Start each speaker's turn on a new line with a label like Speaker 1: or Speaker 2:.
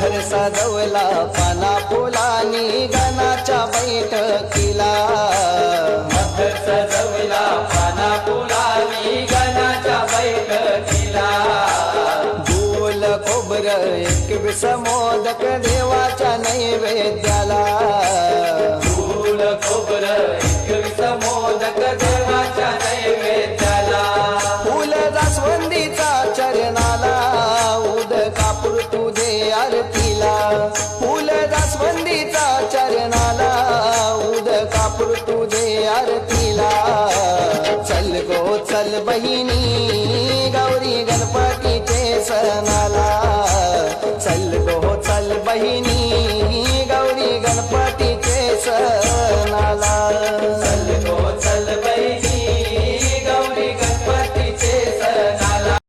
Speaker 1: सजवला पाना फुलानी गणाच्या बैठकीला.
Speaker 2: मठ सजवला पाना फुलानी गणाच्या बैठकीला.
Speaker 1: खोबर एकवीस मोदक देवाच्या नैवेद्याला.
Speaker 2: फूल खोबर एकवीस मोदक
Speaker 1: आरतीला फुल जास्वंदीचा चरणाला उद कापूर तुझे आरतीला. चल गो चल बहिणी गौरी गणपतीचे सणाला. चल गो चल बहिणी